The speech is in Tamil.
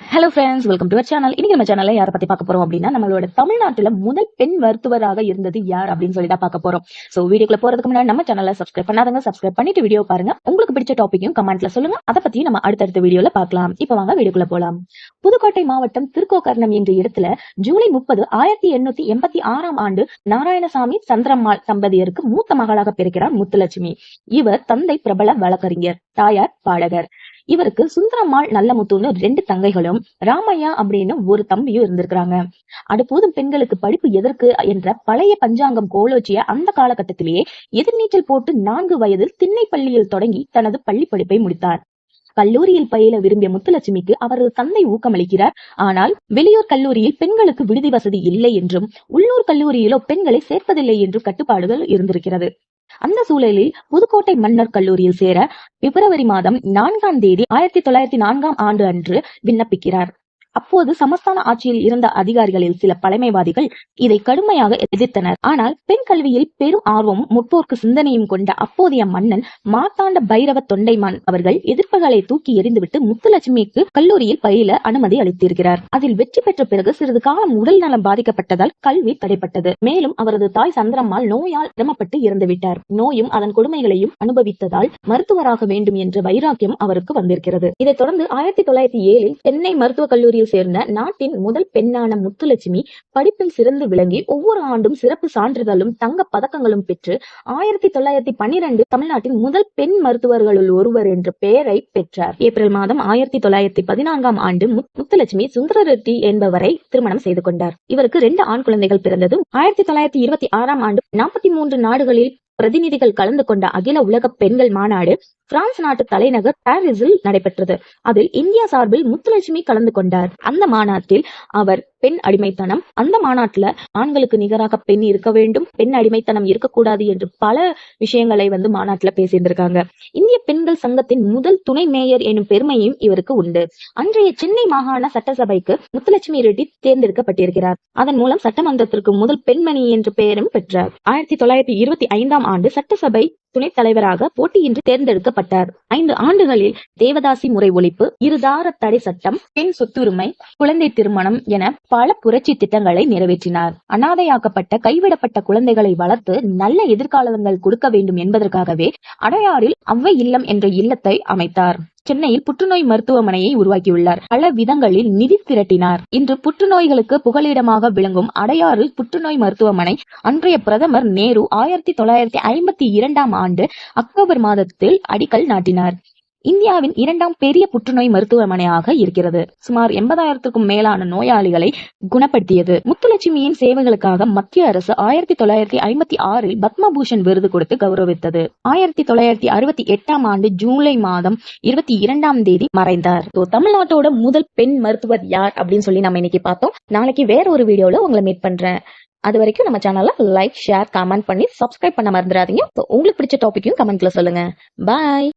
Hello friends welcome to our channel இன்னைக்கு நம்ம சேனல்ல யாரை பத்தி பார்க்க போறோம் அப்படின்னா நம்மளோட தமிழ்நாட்டுல முதல் பெண் மருத்துவராக இருந்தது யார் அப்படின்னு சொல்லி தான் பார்க்க போறோம். சோ வீடியோக்குள்ள போறதுக்கு முன்னாடி நம்ம சேனலை சப்ஸ்கிரைப் பண்ணாதவங்க சப்ஸ்கிரைப் பண்ணிட்டு வீடியோ பாருங்க. உங்களுக்கு பிடிச்ச டாபிக்கும் கமெண்ட்ல சொல்லுங்க. அதை பத்தி நம்ம அடுத்தடுத்த வீடியோல பார்க்கலாம். இப்போ வாங்க வீடியோக்குள்ள போலாம். புதுக்கோட்டை மாவட்டம் திருக்கோக்கர்ணம் என்ற இடத்துல ஜூலை முப்பது ஆயிரத்தி எண்ணூத்தி எண்பத்தி ஆறாம் ஆண்டு நாராயணசாமி சந்திரம்மாள் தம்பதியருக்கு மூத்த மகளாக பிறக்கிறார் முத்துலட்சுமி. இவர் தந்தை பிரபல வழக்கறிஞர் தாயார் பாடகர். இவருக்கு சுந்தரம்மாள் நல்லமுத்துன்னு ரெண்டு தங்கைகளும் ராமையா அப்படின்னு ஒரு தம்பியும் இருந்திருக்கிறாங்க. அடுப்போதும் பெண்களுக்கு படிப்பு எதற்கு என்ற பழைய பஞ்சாங்கம் கோலோச்சிய அந்த காலகட்டத்திலேயே எதிர்நீச்சல் போட்டு நான்கு வயதில் திண்ணை பள்ளியில் தொடங்கி தனது பள்ளி படிப்பை முடித்தார். கல்லூரியில் பயில விரும்பிய முத்துலட்சுமிக்கு அவரது தந்தை ஊக்கமளிக்கிறார். ஆனால் வெளியூர் கல்லூரியில் பெண்களுக்கு விடுதி வசதி இல்லை என்றும் உள்ளூர் கல்லூரியிலோ பெண்களை சேர்ப்பதில்லை என்றும் கட்டுப்பாடுகள் இருந்திருக்கிறது. அந்த சூழலில் புதுக்கோட்டை மன்னர் கல்லூரியில் சேர பிப்ரவரி மாதம் நான்காம் தேதி ஆயிரத்தி தொள்ளாயிரத்தி நான்காம் ஆண்டு அன்று விண்ணப்பிக்கிறார். அப்போது சமஸ்தான ஆட்சியில் இருந்த அதிகாரிகளில் சில பழமைவாதிகள் இதை கடுமையாக எதிர்த்தனர். ஆனால் பெண் கல்வியில் பெரும் ஆர்வமும் முற்போக்கு சிந்தனையும் கொண்ட அப்போதைய மன்னன் மார்த்தாண்ட பைரவ தொண்டைமான் அவர்கள் எதிர்ப்புகளை தூக்கி எறிந்துவிட்டு முத்துலட்சுமிக்கு கல்லூரியில் பயில அனுமதி அளித்திருக்கிறார். அதில் வெற்றி பெற்ற பிறகு சிறிது காலம் உடல் நலம் பாதிக்கப்பட்டதால் கல்வி தடைப்பட்டது. மேலும் அவரது தாய் சந்திரம்மாள் நோயால் சிரமப்பட்டு இறந்துவிட்டார் நோயும் அதன் கொடுமைகளையும் அனுபவித்ததால் மருத்துவராக வேண்டும் என்ற வைராக்கியம் அவருக்கு வந்திருக்கிறது. இதைத் தொடர்ந்து ஆயிரத்தி தொள்ளாயிரத்தி ஏழில் சென்னை மருத்துவக் கல்லூரி கல்லூரியில் சேர்ந்த நாட்டின் முதல் பெண்ணான முத்துலட்சுமி படிப்பில் சிறந்து விளங்கி ஒவ்வொரு ஆண்டும் சிறப்பு சான்றிதழும் தங்க பதக்கங்களும் பெற்று ஆயிரத்தி தொள்ளாயிரத்தி பன்னிரண்டு தமிழ்நாட்டின் முதல் பெண் மருத்துவர்களுள் ஒருவர் என்ற பெயரை பெற்றார். ஏப்ரல் மாதம் ஆயிரத்தி தொள்ளாயிரத்தி பதினான்காம் ஆண்டு முத்துலட்சுமி சுந்தர ரெட்டி என்பவரை திருமணம் செய்து கொண்டார். இவருக்கு ரெண்டு ஆண் குழந்தைகள் பிறந்தது ஆயிரத்தி தொள்ளாயிரத்தி இருபத்தி ஆறாம் ஆண்டு நாற்பத்தி மூன்று நாடுகளில் பிரதிநிதிகள் கலந்து கொண்ட அகில உலக பெண்கள் மாநாடு பிரான்ஸ் நாட்டு தலைநகர் பாரிஸில் நடைபெற்றது. அதில் இந்தியா சார்பில் முத்துலட்சுமி கலந்து கொண்டார். அந்த மாநாட்டில் அவர் பெண் அடிமைத்தனம். அந்த மாநாட்டுல ஆண்களுக்கு நிகராக பெண் இருக்க வேண்டும் பெண் அடிமைத்தனம் இருக்கக்கூடாது என்று பல விஷயங்களை வந்து மாநாட்டுல பேசியிருந்திருக்காங்க. இந்திய பெண்கள் சங்கத்தின் முதல் துணை மேயர் எனும் பெருமையும் இவருக்கு உண்டு. அன்றைய சென்னை மாகாண சட்டசபைக்கு முத்துலட்சுமி ரெட்டி தேர்ந்தெடுக்கப்பட்டிருக்கிறார். அதன் மூலம் சட்டமன்றத்திற்கு முதல் பெண்மணி என்ற பெயரும் பெற்றார். ஆயிரத்தி தொள்ளாயிரத்தி இருபத்தி ஐந்தாம் ஆண்டு சட்டசபை துணைத் தலைவராக போட்டியின்றி தேர்ந்தெடுக்கப்பட்டார். ஐந்து ஆண்டுகளில் தேவதாசி முறை ஒழிப்பு இருதார தடை சட்டம் பெண் சொத்துரிமை குழந்தை திருமணம் என பல புரட்சி திட்டங்களை நிறைவேற்றினார். அனாதையாக்கப்பட்ட கைவிடப்பட்ட குழந்தைகளை வளர்த்து நல்ல எதிர்காலங்கள் கொடுக்க வேண்டும் என்பதற்காகவே அடையாறில் அவ்வை இல்லம் என்ற இல்லத்தை அமைத்தார். சென்னையில் புற்றுநோய் மருத்துவமனையை உருவாக்கியுள்ளார். பல விதங்களில் நிதி திரட்டினார். இன்று புற்றுநோய்களுக்கு புகலிடமாக விளங்கும் அடையாறு புற்றுநோய் மருத்துவமனை அன்றைய பிரதமர் நேரு ஆயிரத்தி தொள்ளாயிரத்தி ஐம்பத்தி இரண்டாம் ஆண்டு அக்டோபர் மாதத்தில் அடிக்கல் நாட்டினார். இந்தியாவின் இரண்டாம் பெரிய புற்றுநோய் மருத்துவமனையாக இருக்கிறது. சுமார் எண்பதாயிரத்துக்கும் மேலான நோயாளிகளை குணப்படுத்தியது. முத்துலட்சுமியின் சேவைகளுக்காக மத்திய அரசு ஆயிரத்தி தொள்ளாயிரத்தி ஐம்பத்தி ஆறில் பத்மபூஷன் விருது கொடுத்து கௌரவித்தது. ஆயிரத்தி தொள்ளாயிரத்தி அறுபத்தி எட்டாம் ஆண்டு ஜூலை மாதம் இருபத்தி இரண்டாம் தேதி மறைந்தார். தமிழ்நாட்டோட முதல் பெண் மருத்துவர் யார் அப்படின்னு சொல்லி நம்ம இன்னைக்கு பார்த்தோம். நாளைக்கு வேற ஒரு வீடியோல உங்களை மீட் பண்றேன். அது வரைக்கும் நம்ம சேனல்ல லைக் ஷேர் கமெண்ட் பண்ணி சப்ஸ்கிரைப் பண்ண மறந்துடாதீங்க. உங்களுக்கு பிடிச்ச டாபிக்கையும் கமெண்ட்ல சொல்லுங்க. பாய்